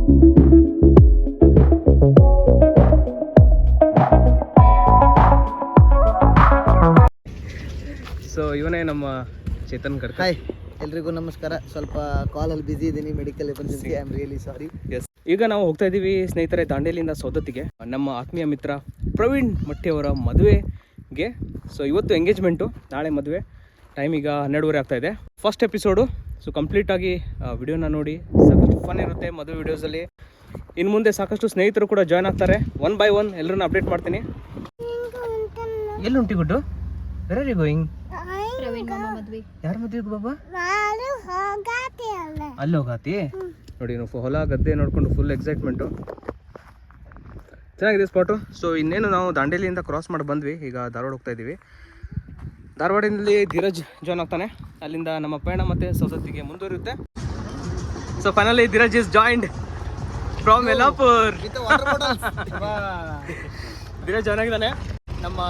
So ಇವನೇ ನಮ್ಮ Chetan hi ಎಲ್ರಿಗೂ ನಮಸ್ಕಾರ. ಸ್ವಲ್ಪ ಕಾಲಲ್ಲಿ ಬಿಸಿ ಇದ್ದೀನಿ medical emergency I am really sorry yes ಈಗ ನಾವು ಹೋಗ್ತಾ ಇದ್ದೀವಿ ಸ್ನೇಹಿತರೆ ದಾಂಡೇಲಿಯಿಂದ ಸೌದತ್ತಿಗೆ ನಮ್ಮ ಆತ್ಮೀಯ ಮಿತ್ರ ಪ್ರವೀಣ್ ಮಟ್ಟಿಯವರ ಮದುವೆಗೆ. ಸೊ ಇವತ್ತು ಎಂಗೇಜ್ಮೆಂಟು ನಾಳೆ ಮದುವೆ. ಟೈಮ್ ಈಗ ಹನ್ನೆರಡುವರೆ ಆಗ್ತಾ ಇದೆ. ಫಸ್ಟ್ ಎಪಿಸೋಡು ಸೊ ಕಂಪ್ಲೀಟಾಗಿ ವಿಡಿಯೋನ ನೋಡಿ. ಸಾಕಷ್ಟು ಫನ್ ಇರುತ್ತೆ ಮದುವೆ ವಿಡಿಯೋಸಲ್ಲಿ ಇನ್ನು ಮುಂದೆ ಸಾಕಷ್ಟು ಸ್ನೇಹಿತರು ಕೂಡ ಜಾಯ್ನ್ ಆಗ್ತಾರೆ. ಒನ್ ಬೈ ಒನ್ ಎಲ್ಲರನ್ನ ಅಪ್ಡೇಟ್ ಮಾಡ್ತೀನಿ. ಎಲ್ಲಿ ಉಂಟಿ Guddu where are you going ಯಾರ ಮದುವೆಗೆ ಬಾಬಾ? ಅಲ್ಲಿ ಹೋಗಾತಿ? ನೋಡಿ ನಾವು ಹೊಲ ಗದ್ದೆ ನೋಡ್ಕೊಂಡು ಫುಲ್ ಎಕ್ಸೈಟ್ಮೆಂಟು ಚೆನ್ನಾಗಿದೆ ಸ್ಪಾಟು ಸೊ ಇನ್ನೇನು ನಾವು ದಾಂಡೇಲಿಯಿಂದ ಕ್ರಾಸ್ ಮಾಡಿ ಬಂದ್ವಿ. ಈಗ ಧಾರವಾಡ ಹೋಗ್ತಾ ಇದ್ದೀವಿ ಧಾರವಾಡಿನಲ್ಲಿ ಧೀರಜ್ ಜಾಯ್ನ್ ಆಗ್ತಾನೆ. ಅಲ್ಲಿಂದ ನಮ್ಮ ಪಯಣ ಮತ್ತೆ ಸೌಸತ್ತಿಗೆ ಮುಂದುವರಿಯುತ್ತೆ. So finally Dheeraj is joined from Yellapur. Dheeraj join ಆಗಿದ್ದಾನೆ. ನಮ್ಮ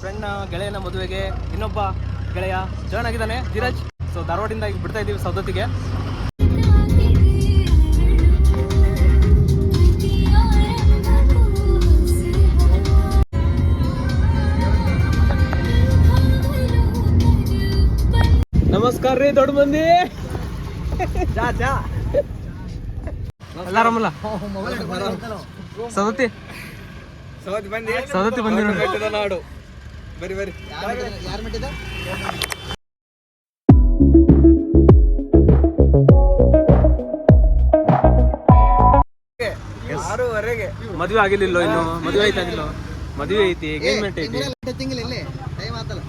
ಫ್ರೆಂಡ್ನ ಗೆಳೆಯನ ಮದುವೆಗೆ ಇನ್ನೊಬ್ಬ ಗೆಳೆಯ ಜಾಯ್ನ್ ಆಗಿದ್ದಾನೆ ಧೀರಜ್. ಸೊ ಧಾರವಾಡದಿಂದ ಈಗ ಬಿಡ್ತಾ ಇದ್ದೀವಿ ಸವದತ್ತಿಗೆ. ನಮಸ್ಕಾರ ರೀ ದೊಡ್ಡ ಮಂದಿ. ಎಲ್ಲಾರಮ್ಮಲ್ಲ ಸದತಿ ಸೌತ್ ಬಂದಿ. ಸವದತ್ತಿ ಬಂದಿರೋ ನಾಡು. ಬರಿ ಬರಿ. ಯಾರು ಮದ್ವೆ ಆರೂವರೆಗೆ. ಮದುವೆ ಆಗಿರ್ಲಿಲ್ಲ ಇನ್ನು? ಮದುವೆ ಆಯ್ತಾಗಿಲ್ಲ? ಮದುವೆ ಐತಿ ಎಂಗೇಜ್ಮೆಂಟ್ ಐತಿ. ತಿಂಗಳು ಇಲ್ಲಿ ಟೈಮ್ ಆತಲ್ಲ.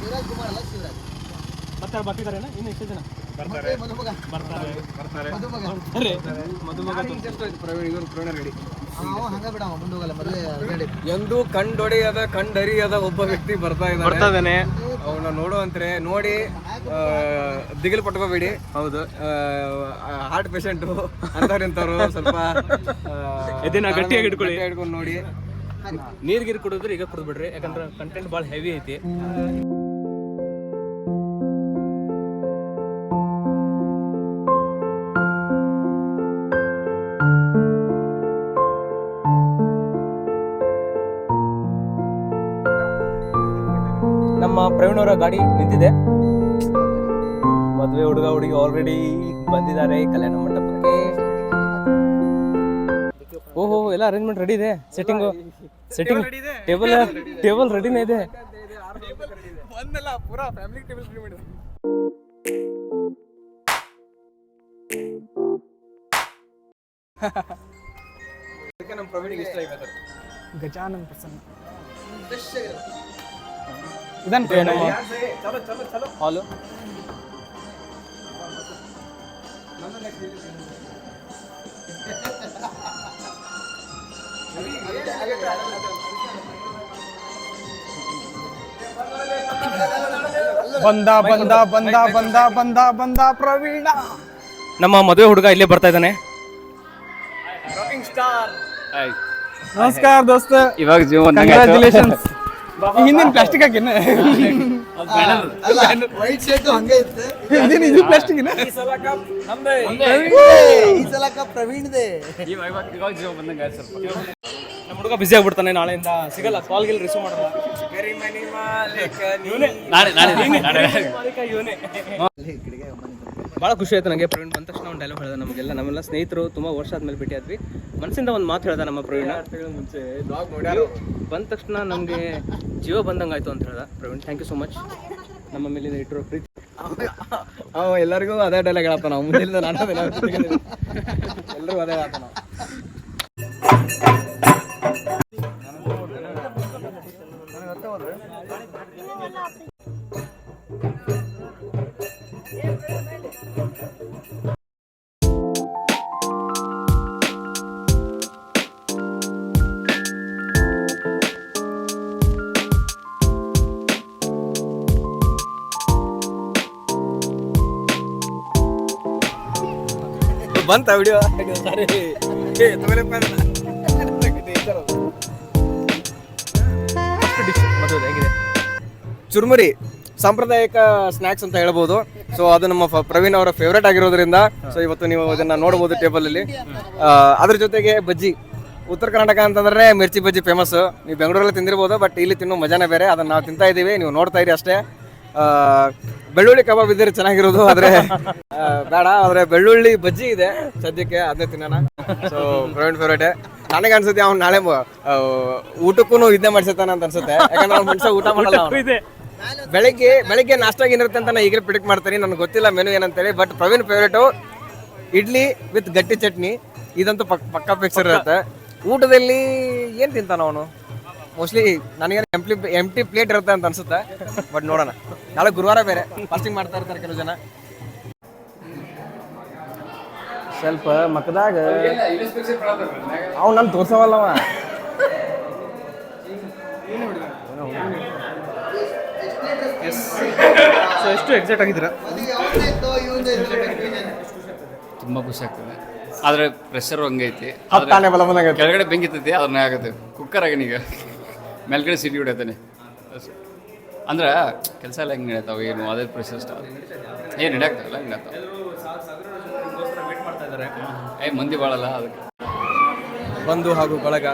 ಶಿವರಾಜ್ ಕುಮಾರ್ ಅಲ್ಲ ಶಿವರಾಜ್. ಮತ್ತೆ ಬರ್ತಿದ್ದಾರೆ ಇನ್ನು ಎಷ್ಟು ಜನ ಮಧುಮಗ ಬರ್ತಾರೆ. ಬರ್ತಾರೆ. ಮಧುಮಗ ಬರ್ತಾರೆ. ರೆಡಿ ಎಂದು ಕಂಡೊಡೆಯದ ಕಂಡರಿಯದ ಒಬ್ಬ ವ್ಯಕ್ತಿ ಬರ್ತಾ ಇದ್ದಾನೆ. ಅವನ ನೋಡುವಂತ್ರೆ ನೋಡಿ ದಿಗಿಲ್ ಪಟ್ಕೋಬೇಡಿ. ಹೌದು. ಹಾರ್ಟ್ ಪೇಷಂಟ್ ಅಂತವ್ರಿಂತವ್ರು ಸ್ವಲ್ಪ ಗಟ್ಟಿಯಾಗಿ ಇಟ್ಕೊಳ್ಳಿ. ಹಿಡ್ಕೊಂಡು ನೋಡಿ. ನೀರ್ ಗೀರ್ ಕುಡಿದ್ರೆ ಈಗ ಕುಡಿದ್ಬಿಡ್ರಿ. ಯಾಕಂದ್ರೆ ಕಂಟೆಂಟ್ ಭಾಳ ಹೆವಿ ಐತಿ. ಪ್ರವೀಣ್ ಅವರ ಗಾಡಿ ನಿಂತಿದೆ. ಮದುವೆ ಹುಡುಗ ಹುಡುಗಿ ಆಲ್ರೆಡಿ ಬಂದಿದ್ದಾರೆ ಕಲ್ಯಾಣ ಮಂಟಪಕ್ಕೆ. ಓಹೋ ಎಲ್ಲ ಅರೇಂಜ್ಮೆಂಟ್ ರೆಡಿ ಇದೆ. ಸೆಟ್ಟಿಂಗ್ ಸೆಟ್ಟಿಂಗ್ ಟೇಬಲ್ ಟೇಬಲ್ ರೆಡಿನೇ ಇದೆ. ಗಜಾನಂದ ಪೂರಾ ಫ್ಯಾಮಿಲಿ ಟೇಬಲ್ ರೆಡಿ ಮಾಡಿದ್ರು ಅದಕ್ಕೆ ನಮ್ಮ ಪ್ರವೀಣಿಗೆ ಇಷ್ಟ ಆಗಿದೆ ಗಜಾನನ್ ಪ್ರಸನ್ನ. ಇದೆ ನಮ್ಮ ಹಾಲು. ಬಂದ ಬಂದ ಬಂದ ಬಂದ ಬಂದ ಬಂದ ಪ್ರವೀಣ. ನಮ್ಮ ಮದುವೆ ಹುಡುಗ ಇಲ್ಲೇ ಬರ್ತಾ ಇದ್ದಾನೆ. ನಮಸ್ಕಾರ ದೋಸ್ತ. ಇವಾಗ ಜೀವನ ಕಂಗ್ರಾಚುಲೇಷನ್ಸ್ ಹಿಂದಿನ ಪ್ಲಾಸ್ಟಿಕ್ ಹಾಕಿನ ವೈಟ್ ಶರ್ಟ್ ಹಂಗೆ ಇತ್ತು. ಹಿಂದಿನ ಇದು ಪ್ಲಾಸ್ಟಿಕ್ ಈ ಸಲ ಕಪ್ ಪ್ರವೀಣ್ದೆ. ಇವಾಗ ಜೀವ ಬಂದಂಗೆ ಆಯ್ತು ಸ್ವಲ್ಪ. ನಮ್ಮ ಹುಡುಗ ಬಿಸಿ ಆಗ್ಬಿಡ್ತಾನೆ ನಾಳೆಯಿಂದ. ಸಿಗಲ್ಲ ಕಾಲ್ ಗಿಲ್ ರಿಸೀವ್ ಮಾಡಲ್ಲ. ಇವನೇ ಭಾಳ ಖುಷಿ ಆಯ್ತು ನನಗೆ ಪ್ರವೀಣ್ ಬಂದ ತಕ್ಷಣ ಒಂದು ಡೈಲಾಗ್ ಹೇಳ್ದ ನಮಗೆಲ್ಲ. ನಮ್ಮೆಲ್ಲ ಸ್ನೇಹಿತರು ತುಂಬ ವರ್ಷ ಆದ್ಮೇಲೆ ಭೇಟಿ ಆದ್ವಿ. ಮನಸ್ಸಿಂದ ಒಂದು ಮಾತು ಹೇಳ್ದ ನಮ್ಮ ಪ್ರವೀಣ. ಮುಂಚೆ ಬಂದ ತಕ್ಷಣ ನಮಗೆ ಜೀವ ಬಂದಂಗೆ ಆಯ್ತು ಅಂತ ಹೇಳ್ದ Praveen. Thank you so much ನಮ್ಮ ಮೇಲಿಂದ ಇಟ್ಟಿರೋ ಪ್ರೀತಿ. ಅವ ಎಲ್ಲರಿಗೂ ಅದೇ ಡೈಲಾಗ್ ಹೇಳಪ್ಪ ನಾವು. ಮುಂದಿನ ನಾನು ತೆಗೆದಿದ್ದೀನಿ. ಅದೇ ಹೇಳ್ತಾನ ಬಂತ ವಿಡಿಯೋ? ಸಾರಿ ಚುರುಮುರಿ, ಸಾಂಪ್ರದಾಯಿಕ ಸ್ನ್ಯಾಕ್ಸ್ ಅಂತ ಹೇಳ್ಬೋದು. ಸೊ ಅದು ನಮ್ಮ ಪ್ರವೀಣ್ ಅವರ ಫೇವ್ರೇಟ್ ಆಗಿರೋದ್ರಿಂದ ಸೊ ಇವತ್ತು ನೀವು ಇದನ್ನ ನೋಡಬಹುದು ಟೇಬಲ್ ಅಲ್ಲಿ. ಅದ್ರ ಜೊತೆಗೆ ಬಜ್ಜಿ. ಉತ್ತರ ಕರ್ನಾಟಕ ಅಂತಂದ್ರೆ ಮಿರ್ಚಿ ಬಜ್ಜಿ ಫೇಮಸ್ ನೀವು ಬೆಂಗಳೂರಲ್ಲಿ ತಿಂದಿರ್ಬೋದು ಬಟ್ ಇಲ್ಲಿ ತಿನ್ನೋ ಮಜಾನೇ ಬೇರೆ. ಅದನ್ನ ನಾವು ತಿಂತಾ ಇದೀವಿ. ನೀವು ನೋಡ್ತಾ ಇರಿ ಅಷ್ಟೇ. ಬೆಳ್ಳುಳ್ಳಿ ಕಬಾಬ್ ಇದ್ರೆ ಚೆನ್ನಾಗಿರೋದು ಆದ್ರೆ ಬೇಡ ಆದ್ರೆ ಬೆಳ್ಳುಳ್ಳಿ ಬಜ್ಜಿ ಇದೆ ಸದ್ಯಕ್ಕೆ ಅದೇ ತಿನ್ನೋಣ. ಸೊ ಪ್ರವೀಣ್ ಫೇವ್ರೇಟ್ ನನಗೆ ಅನ್ಸುತ್ತೆ ಅವ್ನು ನಾಳೆ ಊಟಕ್ಕೂ ಇದನ್ನೇ ಮಾಡ್ಸಿರ್ತಾನೆ ಅಂತ ಅನ್ಸುತ್ತೆ. ಯಾಕಂದ್ರೆ ಅವ್ನು ಮನುಷ್ಯ ಊಟ ಮಾಡಲ್ಲ ಬೆಳಿಗ್ಗೆ ಬೆಳಿಗ್ಗೆ ನಾಷ್ಟ ಏನಿರುತ್ತೆ ಅಂತ ನಾನು ಈಗಲೇ ಪ್ರಿಡಿಕ್ಟ್ ಮಾಡ್ತೀನಿ. ನನಗೆ ಗೊತ್ತಿಲ್ಲ ಮೆನು ಏನಂತೇಳಿ but Praveen favourite idli with gatti chutney. ಇದಂತೂ ಪಕ್ಕಾ ಪಕ್ಕ ಪಿಕ್ಚರ್ ಇರುತ್ತೆ. ಊಟದಲ್ಲಿ ಏನು ತಿಂತಾನ ಅವನು? ಮೋಸ್ಟ್ಲಿ ನನಗೆ ಎಂಪ್ಲಿ ಎಂಟಿ ಪ್ಲೇಟ್ ಇರುತ್ತೆ ಅಂತ ಅನ್ಸುತ್ತೆ. ಬಟ್ ನೋಡೋಣ. ನಾಳೆ ಗುರುವಾರ ಬೇರೆ. ಫಾಸ್ಟಿಂಗ್ ಮಾಡ್ತಾ ಇರ್ತಾರೆ ಕೆಲವು ಜನ. ಸ್ವಲ್ಪ ಮಕ್ಕದಾಗ ಅವ್. ನಾನು ತೋರ್ಸವಲ್ಲವ ಸೊ ಎಷ್ಟು ಎಕ್ಸೈಟ್ ಆಗಿದ್ದೀರಾ? ತುಂಬ ಖುಷಿ ಆಗ್ತದೆ. ಆದ್ರೆ ಪ್ರೆಷರ್ ಹಂಗೈತಿ. ಕೆಳಗಡೆ ಬೆಂಕಿ ಇರ್ತೈತಿ ಅದನ್ನ ಆಗುತ್ತೆ. ಕುಕ್ಕರ್ ಆಗನೀಗ ಮೇಲ್ಗಡೆ ಸಿಟಿ ಹೊಡಿತಾನೆ ಅಂದ್ರೆ ಕೆಲಸ ಎಲ್ಲ ಹೆಂಗೆ ನಡೀತಾವೆ? ಏನು ಅದೇ ಸ್ಟಾರ್ ಏನು ನಡೆಯಾಗ್ತಾರಲ್ಲ ಹೆಂಗೆ ಏ, ಮಂದಿ ಬಾಳಲ್ಲ ಅದಕ್ಕೆ. ಬಂಧು ಹಾಗೂ ಬಳಗ.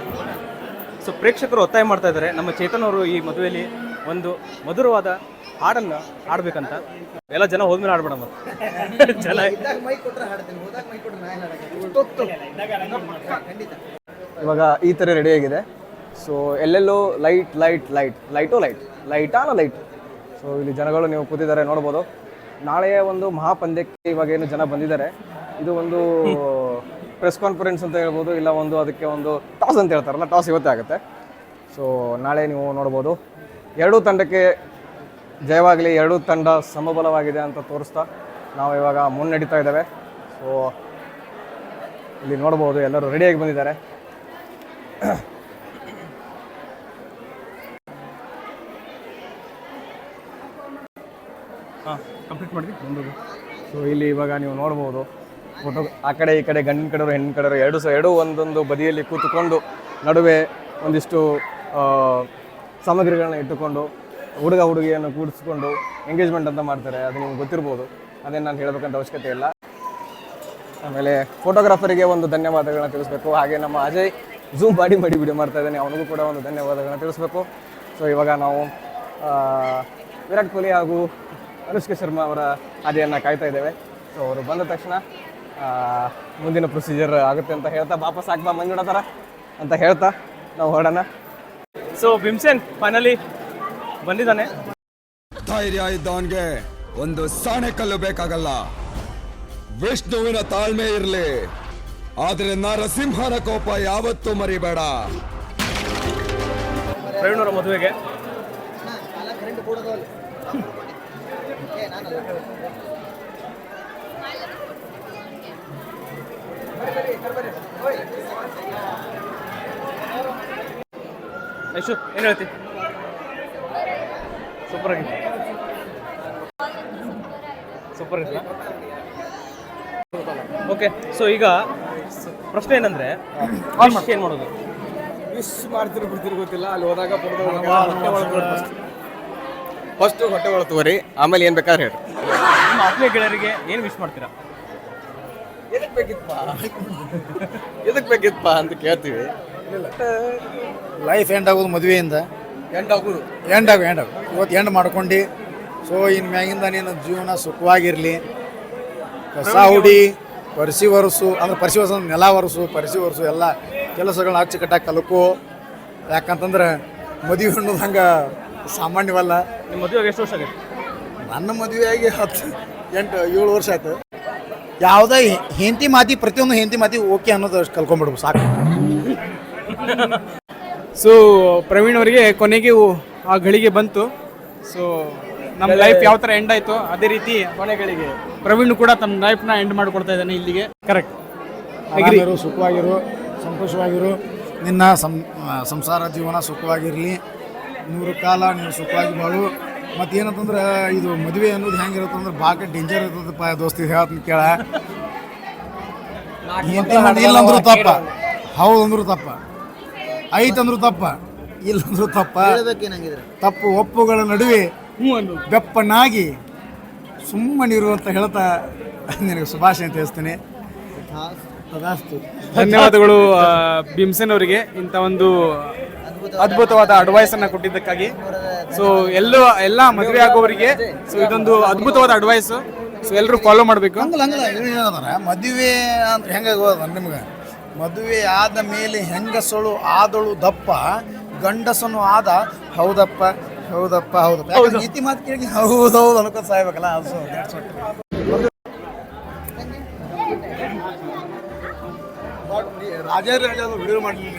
ಸೊ ಪ್ರೇಕ್ಷಕರು ಒತ್ತಾಯ ಮಾಡ್ತಾ ಇದ್ದಾರೆ. ನಮ್ಮ ಚೇತನ್ ಅವರು ಈ ಮದುವೆಯಲ್ಲಿ ಒಂದು ಮಧುರವಾದ ಹಾಡನ್ನು ಹಾಡ್ಬೇಕಂತ. ಎಲ್ಲ ಜನ ಹೋದ್ಮೇಲೆ ಆಡ್ಬೇಡ ಜನ ಇವಾಗ ಈ ಥರ ರೆಡಿ ಆಗಿದೆ. ಸೊ ಎಲ್ಲೆಲ್ಲೋ light light light light light ಲೈಟಾನ light so ಇಲ್ಲಿ ಜನಗಳು ನೀವು ಕೂತಿದ್ದಾರೆ, ನೋಡ್ಬೋದು. ನಾಳೆಯ ಒಂದು ಮಹಾಪಂದ್ಯಕ್ಕೆ ಇವಾಗ ಏನು ಜನ ಬಂದಿದ್ದಾರೆ. ಇದು ಒಂದು ಪ್ರೆಸ್ ಕಾನ್ಫರೆನ್ಸ್ ಅಂತ ಹೇಳ್ಬೋದು, ಇಲ್ಲ ಒಂದು ಅದಕ್ಕೆ ಒಂದು ಟಾಸ್ ಅಂತ ಹೇಳ್ತಾರಲ್ಲ ಟಾಸ್ ಇವತ್ತೇ ಆಗುತ್ತೆ. ಸೊ ನಾಳೆ ನೀವು ನೋಡ್ಬೋದು. ಎರಡೂ ತಂಡಕ್ಕೆ ಜಯವಾಗಲಿ, ಎರಡೂ ತಂಡ ಸಮಬಲವಾಗಿದೆ ಅಂತ ತೋರಿಸ್ತಾ ನಾವು ಇವಾಗ ಮುನ್ನಡೀತಾ ಇದ್ದೇವೆ. ಸೊ ಇಲ್ಲಿ ನೋಡ್ಬೋದು, ಎಲ್ಲರೂ ರೆಡಿಯಾಗಿ ಬಂದಿದ್ದಾರೆ. ಕಂಪ್ಲೀಟ್ ಮಾಡಿದ್ವಿ, ಬಂದದ್ದು. ಸೊ ಇಲ್ಲಿ ಇವಾಗ ನೀವು ನೋಡ್ಬೋದು ಫೋಟೋ ಆ ಕಡೆ, ಈ ಕಡೆ, ಗಂಡಿನ ಕಡೆಯವರು, ಹೆಣ್ಣಿನ ಕಡೆಯವರು, ಎರಡು ಸಹ ಎರಡೂ ಒಂದೊಂದು ಬದಿಯಲ್ಲಿ ಕೂತುಕೊಂಡು ನಡುವೆ ಒಂದಿಷ್ಟು ಸಾಮಗ್ರಿಗಳನ್ನ ಇಟ್ಟುಕೊಂಡು ಹುಡುಗ, ಹುಡುಗಿಯನ್ನು ಕೂಡಿಸ್ಕೊಂಡು ಎಂಗೇಜ್ಮೆಂಟ್ ಅಂತ ಮಾಡ್ತಾರೆ. ಅದು ನಿಮ್ಗೆ ಗೊತ್ತಿರ್ಬೋದು. ಅದೇನು ನಾನು ಹೇಳಬೇಕಂತ ಅವಶ್ಯಕತೆ ಇಲ್ಲ. ಆಮೇಲೆ ಫೋಟೋಗ್ರಾಫರಿಗೆ ಒಂದು ಧನ್ಯವಾದಗಳನ್ನ ತಿಳಿಸ್ಬೇಕು. ಹಾಗೆ ನಮ್ಮ ಅಜಯ್ ಝೂಮ್ ಮಾಡಿ ಮಾಡಿ ವಿಡಿಯೋ ಮಾಡ್ತಾ ಇದ್ದಾನೆ. ಅವನಿಗೂ ಕೂಡ ಒಂದು ಧನ್ಯವಾದಗಳನ್ನ ತಿಳಿಸ್ಬೇಕು. ಸೊ ಇವಾಗ ನಾವು ವಿರಾಟ್ ಕೊಹ್ಲಿ ಹಾಗೂ ಅನುಷ್ಕಾ ಶರ್ಮಾ ಅವರ ಹಾದಿಯನ್ನು ಕಾಯ್ತಾ ಇದ್ದೇವೆ. ಸೊ ಅವರು ಬಂದ ತಕ್ಷಣ ಮುಂದಿನ ಪ್ರೊಸೀಜರ್ ಆಗುತ್ತೆ ಅಂತ ಹೇಳ್ತಾ ವಾಪಸ್ ಆಗ್ಬಾ ಮಂಜುಡತಾರ ಅಂತ ಹೇಳ್ತಾ ನಾವು ಹೊರಡೋಣ. ಸೊ ಭೀಮ್ಸೇನ್ ಫೈನಲಿ ಬಂದಿದ್ದಾನೆ. ಧೈರ್ಯ ಇದ್ದವನ್ಗೆ ಒಂದು ಸಾಣೆ ಕಲ್ಲು ಬೇಕಾಗಲ್ಲ. ವಿಷ್ಣುವಿನ ತಾಳ್ಮೆ ಇರಲಿ. ಆದ್ರೆ ನರಸಿಂಹನ ಕೋಪ ಯಾವತ್ತೂ ಮರಿಬೇಡ. ಪ್ರವೀಣರ ಮದುವೆಗೆ ಯಶು ಏನು ಹೇಳ್ತಿ? ಸೂಪರ್ ಆಗಿದೆ ಸೂಪರ್ ಆಗಿದೆ ಓಕೆ ಸೊ ಈಗ ಪ್ರಶ್ನೆ ಏನಂದ್ರೆ ಏನು ಮಾಡೋದು? ವಿಶ್ ಮಾಡ್ತಿರೋ ಬಿಡ್ತಿರೋ ಗೊತ್ತಿಲ್ಲ ಅಲ್ಲಿ ಹೋದಾಗ ಫಸ್ಟ್ ಹೊಟ್ಟೆ ಒಳ ತಗೋರಿ ಆಮೇಲೆ ಏನು ಬೇಕಾದ್ರೆ ಹೇಳಿ ನಿಮ್ಮ ಆತ್ಮೀಯ ಗೆಳೆಯರಿಗೆ ಏನು ವಿಶ್ ಮಾಡ್ತೀರಾ? ಎದಕ್ ಬೇಕಿತ್ತಪ್ಪ? ಎದಕ್ ಬೇಕಿತ್ತಪ್ಪ ಅಂತ ಕೇಳ್ತೀವಿ. ಲೈಫ್ ಎಂಡ್ ಆಗೋದು ಮದುವೆಯಿಂದ. ಎಂಡ್ ಆಗೋದು. ಎಂಡ್ ಆಗು ಎಂಡ್ ಆಗು. ಇವತ್ತು ಎಂಡ್ ಮಾಡ್ಕೊಂಡು. ಸೊ ಇನ್ ಮ್ಯಾಗಿಂದ ನೀನು ಜೀವನ ಸುಖವಾಗಿರಲಿ. ಕಸ ಹುಡಿ ಪರಿಸಿ ಒರೆಸು ಅಂದ್ರೆ ಪರಿಸಿ ಒರೆಸು ಅಂದ್ರೆ ನೆಲ ಒರೆಸು ಪರಿಸಿ ಒರೆಸು ಎಲ್ಲ ಕೆಲಸಗಳನ್ನ ಅಚ್ಚುಕಟ್ಟಾಗಿ ಕಲ್ಕೋ ಯಾಕಂತಂದ್ರೆ ಮದುವೆ ಅನ್ನೋದು ಹಂಗೆ ಸಾಮಾನ್ಯವಲ್ಲ. ನಿಮ್ಮ ಮದುವೆಗೆ ಎಷ್ಟು ವರ್ಷ ಆಗೈತೆ ನನ್ನ ಮದುವೆಯಾಗಿ ಹತ್ತು ಎಂಟು ಏಳು ವರ್ಷ ಆಯ್ತು. ಯಾವುದೇ ಹೆಂಡತಿ ಮಾತಿ ಪ್ರತಿಯೊಂದು ಹೆಂಡತಿ ಮಾತಿ ಓಕೆ ಅನ್ನೋದು ಅಷ್ಟು ಕಲ್ಕೊಂಡ್ಬಿಡ್ಬೇಕು ಸಾಕು. ಸೊ ಪ್ರವೀಣ್ ಅವರಿಗೆ ಕೊನೆಗೆ ಆ ಗಳಿಗೆ ಬಂತು. ಸೊ ನಮ್ಮ ಲೈಫ್ ಯಾವ ಥರ ಎಂಡ್ ಆಯಿತು ಅದೇ ರೀತಿ ಕೊನೆಗಳಿಗೆ. ಪ್ರವೀಣ್ ಕೂಡ ತನ್ನ ಲೈಫ್ನ ಎಂಡ್ ಮಾಡಿಕೊಡ್ತಾ ಇದ್ದಾನೆ ಇಲ್ಲಿಗೆ. ಕರೆಕ್ಟ್ ಆರಾಮಿರು ಸುಖವಾಗಿರು ಸಂತೋಷವಾಗಿರು. ನಿನ್ನ ಸಂ ಸಂಸಾರ ಜೀವನ ಸುಖವಾಗಿರಲಿ. ನೂರು ಕಾಲ ನೀವು ಸುಖವಾಗಿ ಬಾಳು ಮತ್ತು ಏನಂತಂದ್ರೆ ಇದು ಮದುವೆ ಅನ್ನೋದು ಹೆಂಗಿರುತ್ತೆ ಅಂದ್ರೆ ಭಾಳ ಡೇಂಜರ್ ಇರ್ತದಪ್ಪ ದೋಸ್ತಿ ಹೇಳ್ತೀನಿ ಕೇಳ. ಹೆಂಡತಿ ಮಂದಿ ಇಲ್ಲ ಅಂದ್ರು ತಪ್ಪ. ಹೌದು ಅಂದ್ರು ತಪ್ಪ. ಐತ್ ಅಂದ್ರು ತಪ್ಪ. ಇಲ್ಲ ಅಂದ್ರು ತಪ್ಪ. ತಪ್ಪು ಒಪ್ಪುಗಳ ನಡುವೆ ಬೆಪ್ಪನಾಗಿ ಸುಮ್ಮನಿರು ಅಂತ ಹೇಳ್ತಾ ನಿನಗೆ ಶುಭಾಶಯ ತಿಳಿಸ್ತೀನಿ ತದಾಸ್ತು ಧನ್ಯವಾದಗಳು ಆ, ಅವರಿಗೆ ಇಂಥ ಒಂದು ಅದ್ಭುತವಾದ ಅಡ್ವೈಸ್ ಅನ್ನ ಕೊಟ್ಟಿದ್ದಕ್ಕಾಗಿ. ಸೊ ಎಲ್ಲೂ ಎಲ್ಲ ಮದುವೆ ಆಗೋವರಿಗೆ ಸೊ ಇದೊಂದು ಅದ್ಭುತವಾದ ಅಡ್ವೈಸ್ ಸೊ ಎಲ್ಲರೂ ಫಾಲೋ ಮಾಡಬೇಕು. ಹಂಗಲ್ಲ ಹಂಗಲ್ಲ ಮದುವೆ ಅಂದ್ರೆ ಹೆಂಗೆ ಆಗೋದ ನಿಮ್ಗೆ? ಮದುವೆ ಆದ ಮೇಲೆ ಹೆಂಗಸಳು ಆದಳು ದಪ್ಪ ಗಂಡಸನು ಆದ ಹೌದಪ್ಪ ಹೌದಪ್ಪ ಹೌದಪ್ಪ. ಯಾಕಂದ್ರೆ ನೀತಿ ಮಾತು ಕೇಳಿ ಹೌದು ಹೌದು ಅನ್ಕೊಂಡು ಸಾಯ್ಬೇಕಲ್ಲ ಅದು that's what. Raja Raja video ಮಾಡಲಿಲ್ಲ.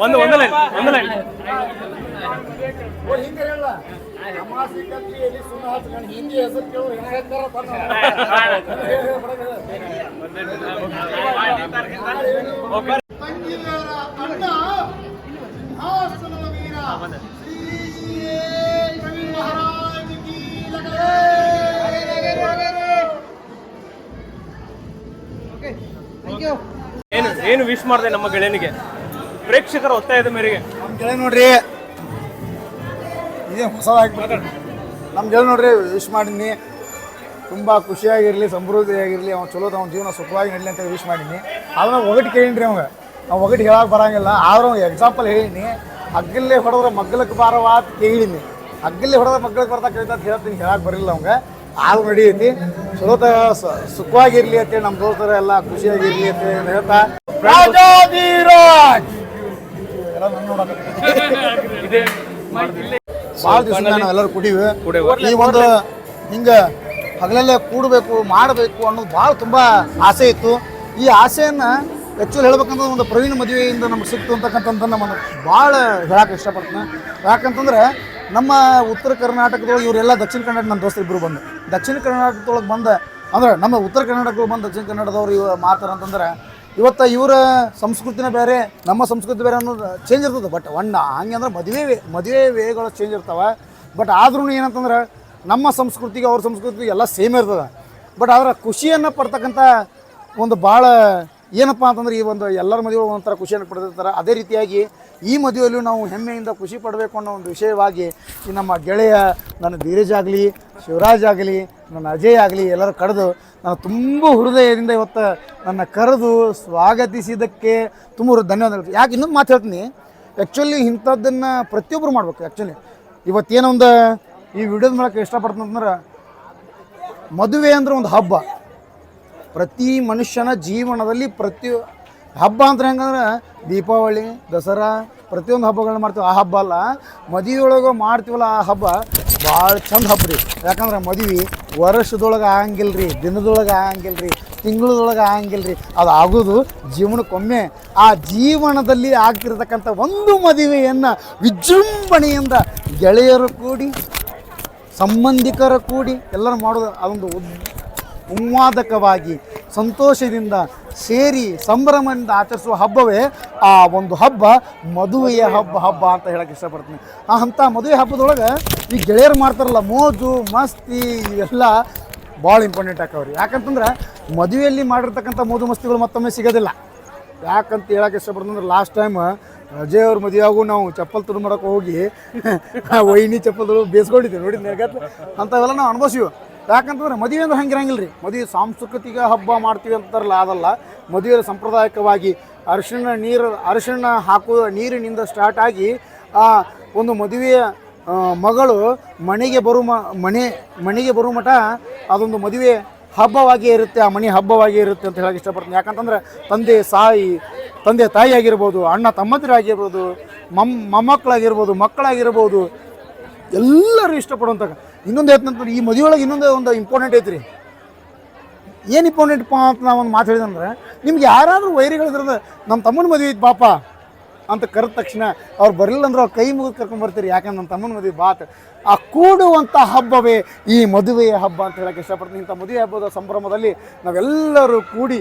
ಒಂದು ಒಂದು ಲೈನ್ ಒಂದು ಲೈನ್ ಹಿಂದಿ ಹೆಸರು ಕೇಳೋ ಏನು ಏನು ವಿಶ್ ಮಾಡಿದೆ ನಮ್ಮ ಗೆಳೆಯನಿಗೆ? ಪ್ರೇಕ್ಷಕರ ಒತ್ತಾಯದ ಮೇರೆಗೆ. ನಮ್ಮ ಗೆಳೆಯ ನೋಡ್ರಿ ಇದೇನು ಹೊಸದಾಗಿ ನಮ್ಮ ಗೆಳೆ ನೋಡ್ರಿ ವಿಶ್ ಮಾಡೀನಿ. ತುಂಬ ಖುಷಿಯಾಗಿರಲಿ ಸಮೃದ್ಧಿಯಾಗಿರಲಿ ಅವ್ನು ಚಲೋ ಅವ್ನ ಜೀವನ ಸುಖವಾಗಿ ನಡಲಿ ಅಂತ ವಿಶ್ ಮಾಡೀನಿ. ಅದನ್ನ ಒಗಟ್ಟು ಕೇಳಿನ್ರಿ ಅವಂಗ. ನಾವು ಒಗಟ್ಟು ಹೇಳಕ್ಕೆ ಬರಂಗಿಲ್ಲ. ಆದ್ರೂ ಎಕ್ಸಾಂಪಲ್ ಹೇಳೀನಿ. ಹಗ್ಗಲ್ಲೇ ಹೊಡೆದ್ರೆ ಮಗ್ಗಲಕ್ಕೆ ಬಾರವ ಅಂತ ಕೇಳೀನಿ. ಹಗ್ಗಲ್ಲೇ ಹೊಡೆದ್ರೆ ಮಗ್ಗಲಕ್ಕೆ ಬರ್ತಾ ಕೇಳ್ತಾ ಅಂತ ಹೇಳ್ತೀನಿ ಹೇಳಕ್ಕೆ ಬರಲಿಲ್ಲ ಅವಂಗೆ. ಆದ್ರೂ ನಡೀತಿ. ಚಲೋತ ಸ- ಸುಖವಾಗಿರ್ಲಿ ಅಂತೇಳಿ ನಮ್ಮ ದೋಸ್ತರೆಲ್ಲ ಖುಷಿಯಾಗಿರ್ಲಿ ಅಂತ ಹೇಳಿ ಹೇಳ್ತಾ ನಾವು ಭಾಳ ದಿವಸ ನಾವೆಲ್ಲರೂ ಕುಡೀವಿ. ಈ ಒಂದು ಹಿಂಗೆ ಹಗಲಲ್ಲೇ ಕೂಡಬೇಕು ಮಾಡಬೇಕು ಅನ್ನೋದು ಭಾಳ ತುಂಬ ಆಸೆ ಇತ್ತು. ಈ ಆಸೆಯನ್ನು ಆ್ಯಕ್ಚುಲಿ ಹೇಳ್ಬೇಕಂದ್ರೆ ಒಂದು ಪ್ರವೀಣ್ ಮದುವೆಯಿಂದ ನಮ್ಗೆ ಸಿಕ್ತು ಅಂತಕ್ಕಂಥದ್ದು ನಮ್ಮ ಭಾಳ ಹೇಳಕ್ಕೆ ಇಷ್ಟಪಡ್ತೀನಿ. ಯಾಕಂತಂದ್ರೆ ನಮ್ಮ ಉತ್ತರ ಕರ್ನಾಟಕದೊಳಗೆ ಇವರೆಲ್ಲ ದಕ್ಷಿಣ ಕನ್ನಡ ನನ್ನ ದೋಸ್ತರು ಇಬ್ಬರು ಬಂದು. ದಕ್ಷಿಣ ಕರ್ನಾಟಕದೊಳಗೆ ಬಂದ ಅಂದ್ರೆ ನಮ್ಮ ಉತ್ತರ ಕರ್ನಾಟಕದೊಳಗೆ ಬಂದು ದಕ್ಷಿಣ ಕನ್ನಡದವ್ರು ಇವ ಮಾತಾರ ಅಂತಂದ್ರೆ ಇವತ್ತು ಇವರ ಸಂಸ್ಕೃತಿನ ಬೇರೆ, ನಮ್ಮ ಸಂಸ್ಕೃತಿ ಬೇರೆ ಅನ್ನೋದು ಚೇಂಜ್ ಇರ್ತದೆ. ಬಟ್ ಒಣ್ಣ ಹಂಗೆ ಅಂದ್ರೆ ಮದುವೆ ಮದುವೆ ವೇಗಳು ಚೇಂಜ್ ಇರ್ತಾವೆ. ಬಟ್ ಆದ್ರೂ ಏನಂತಂದ್ರೆ ನಮ್ಮ ಸಂಸ್ಕೃತಿಗೆ ಅವ್ರ ಸಂಸ್ಕೃತಿಗೆ ಎಲ್ಲ ಸೇಮ್ ಇರ್ತದೆ. ಬಟ್ ಅದರ ಖುಷಿಯನ್ನು ಪಡ್ತಕ್ಕಂಥ ಒಂದು ಭಾಳ ಏನಪ್ಪ ಅಂತಂದ್ರೆ ಈ ಒಂದು ಎಲ್ಲರ ಮದುವೆ ಒಂಥರ ಖುಷಿಯನ್ನು ಪಡೆದಿರ್ತಾರೆ. ಅದೇ ರೀತಿಯಾಗಿ ಈ ಮದುವೆಯಲ್ಲೂ ನಾವು ಹೆಮ್ಮೆಯಿಂದ ಖುಷಿ ಪಡಬೇಕು ಅನ್ನೋ ಒಂದು ವಿಷಯವಾಗಿ ಈ ನಮ್ಮ ಗೆಳೆಯ ನನ್ನ ಧೀರಜ್ ಆಗಲಿ, ಶಿವರಾಜ್ ಆಗಲಿ, ನನ್ನ ಅಜಯ್ ಆಗಲಿ ಎಲ್ಲರೂ ಕರೆದು ನಾನು ತುಂಬ ಹೃದಯದಿಂದ ಇವತ್ತು ನನ್ನ ಕರೆದು ಸ್ವಾಗತಿಸಿದ್ದಕ್ಕೆ ತುಂಬ ಧನ್ಯವಾದ ಧನ್ಯವಾದಗಳು ಯಾಕೆ ಇನ್ನೊಂದು ಮಾತು ಹೇಳ್ತೀನಿ. ಆ್ಯಕ್ಚುಲಿ ಇಂಥದ್ದನ್ನು ಪ್ರತಿಯೊಬ್ಬರು ಮಾಡ್ಬೇಕು ಆ್ಯಕ್ಚುಲಿ ಇವತ್ತೇನೊಂದು ಈ ವಿಡಿಯೋದ ಮೂಲಕ ಇಷ್ಟಪಡ್ತೀನಿ ಅಂತಂದ್ರೆ ಮದುವೆ ಅಂದ್ರೆ ಒಂದು ಹಬ್ಬ. ಪ್ರತಿ ಮನುಷ್ಯನ ಜೀವನದಲ್ಲಿ ಪ್ರತಿ ಹಬ್ಬ ಅಂದ್ರೆ ಹೆಂಗಂದ್ರೆ ದೀಪಾವಳಿ, ದಸರಾ, ಪ್ರತಿಯೊಂದು ಹಬ್ಬಗಳನ್ನ ಮಾಡ್ತೀವಿ. ಆ ಹಬ್ಬ ಅಲ್ಲ ಮದುವೆಯೊಳಗೆ ಮಾಡ್ತೀವಲ್ಲ ಆ ಹಬ್ಬ, ಭಾಳ ಚಂದ ಹಬ್ಬ ರೀ. ಯಾಕಂದ್ರೆ ಮದುವೆ ವರ್ಷದೊಳಗೆ ಆಗಂಗಿಲ್ಲ ರೀ ದಿನದೊಳಗೆ ಆಗಂಗಿಲ್ಲ ರೀ ತಿಂಗಳದೊಳಗೆ ಆಗಂಗಿಲ್ಲ ರೀ ಅದು ಆಗೋದು ಜೀವನಕ್ಕೊಮ್ಮೆ. ಆ ಜೀವನದಲ್ಲಿ ಆಗ್ತಿರ್ತಕ್ಕಂಥ ಒಂದು ಮದುವೆಯನ್ನು ವಿಜೃಂಭಣೆಯಿಂದ ಗೆಳೆಯರು ಕೂಡಿ, ಸಂಬಂಧಿಕರ ಕೂಡಿ ಎಲ್ಲರೂ ಮಾಡೋದು ಅದೊಂದು ಉನ್ಮಾದಕವಾಗಿ ಸಂತೋಷದಿಂದ ಸೇರಿ ಸಂಭ್ರಮದಿಂದ ಆಚರಿಸುವ ಹಬ್ಬವೇ ಆ ಒಂದು ಹಬ್ಬ, ಮದುವೆಯ ಹಬ್ಬ ಹಬ್ಬ ಅಂತ ಹೇಳಕ್ಕೆ ಇಷ್ಟಪಡ್ತೀನಿ. ಆ ಅಂಥ ಮದುವೆ ಹಬ್ಬದೊಳಗೆ ಈ ಗೆಳೆಯರು ಮಾಡ್ತಾರಲ್ಲ, ಮೋಜು, ಮಸ್ತಿ, ಇವೆಲ್ಲ ಭಾಳ ಇಂಪಾರ್ಟೆಂಟ್ ಆಕವ್ರಿ. ಯಾಕಂತಂದ್ರೆ ಮದುವೆಯಲ್ಲಿ ಮಾಡಿರ್ತಕ್ಕಂಥ ಮೋಜು, ಮಸ್ತಿಗಳು ಮತ್ತೊಮ್ಮೆ ಸಿಗೋದಿಲ್ಲ. ಯಾಕಂತ ಹೇಳಕ್ಕೆ ಇಷ್ಟಪಡ್ತಂದ್ರೆ ಲಾಸ್ಟ್ ಟೈಮ್ ಅಜಯ್ ಅವ್ರ ಮದುವೆಯಾಗೂ ನಾವು ಚಪ್ಪಲ್ ತುಡು ಮಾಡೋಕೆ ಹೋಗಿ, ವೈನಿ ಚಪ್ಪಲ್ ತುಡು ಬೇಸ್ಕೊಂಡಿದ್ದೀವಿ ನೋಡಿ ನೆಗತ್ ಅಂಥವೆಲ್ಲ ನಾವು ಅನುಭವಿಸಿವಿ ಯಾಕಂತಂದ್ರೆ ಮದುವೆ ಅಂದ್ರೆ ಹಂಗೆ ಇರಂಗಿಲ್ಲ ರೀ ಮದುವೆ ಸಾಂಸ್ಕೃತಿಕ ಹಬ್ಬ ಮಾಡ್ತೀವಿ ಅಂತಾರಲ್ಲ, ಅದಲ್ಲ. ಮದುವೆ ಸಾಂಪ್ರದಾಯಿಕವಾಗಿ ಅರಿಶಿಣ ನೀರು, ಅರಿಶಿಣ ಹಾಕುವ ನೀರಿನಿಂದ ಸ್ಟಾರ್ಟ್ ಆಗಿ, ಆ ಒಂದು ಮದುವೆಯ ಮಗಳು ಮನೆಗೆ ಬರೋ ಮ, ಮನೆ, ಮನೆಗೆ ಬರುವ ಮಠ ಅದೊಂದು ಮದುವೆ ಹಬ್ಬವಾಗಿ ಇರುತ್ತೆ, ಆ ಮನೆ ಹಬ್ಬವಾಗಿ ಇರುತ್ತೆ ಅಂತ ಹೇಳಕ್ಕೆ ಇಷ್ಟಪಡ್ತೀನಿ. ಯಾಕಂತಂದ್ರೆ ತಂದೆ, ಸಾಯಿ, ತಂದೆ ತಾಯಿ ಆಗಿರ್ಬೋದು ಅಣ್ಣ ತಮ್ಮಂದಿರಾಗಿರ್ಬೋದು, ಮಮ್, ಮೊಮ್ಮಕ್ಕಳಾಗಿರ್ಬೋದು, ಮಕ್ಕಳಾಗಿರ್ಬೋದು ಎಲ್ಲರೂ ಇಷ್ಟಪಡುವಂಥ ಇನ್ನೊಂದು ಹೇಳ್ತಂತಂದ್ರೆ ಈ ಮದುವೆಯೊಳಗೆ ಇನ್ನೊಂದು ಒಂದು ಇಂಪಾರ್ಟೆಂಟ್ ಐತ್ರಿ. ಏನು ಇಂಪಾರ್ಟೆಂಟ್ಪ ಅಂತ ನಾವು ಒಂದು ಮಾತು ಹೇಳಿದಂದ್ರೆ ನಿಮ್ಗೆ ಯಾರಾದರೂ ವೈರಿಗಳಿದ್ರೆ ನಮ್ಮ ತಮ್ಮನ ಮದುವೆ ಐತೆ ಪಾಪ ಅಂತ ಕರೆದ ತಕ್ಷಣ ಅವ್ರು ಬರಲಿಲ್ಲ ಅಂದ್ರೆ ಅವ್ರು ಕೈ ಮುಗಿದು ಕರ್ಕೊಂಬರ್ತೀರಿ ಯಾಕಂದ್ರೆ ನಮ್ಮ ತಮ್ಮನ ಮದುವೆ ಬಾತ್ ಆ ಕೂಡುವಂಥ ಹಬ್ಬವೇ ಈ ಮದುವೆಯ ಹಬ್ಬ ಅಂತ ಹೇಳಕ್ಕೆ ಇಷ್ಟಪಡ್ತೀನಿ. ಇಂಥ ಮದುವೆ ಹಬ್ಬದ ಸಂಭ್ರಮದಲ್ಲಿ ನಾವೆಲ್ಲರೂ ಕೂಡಿ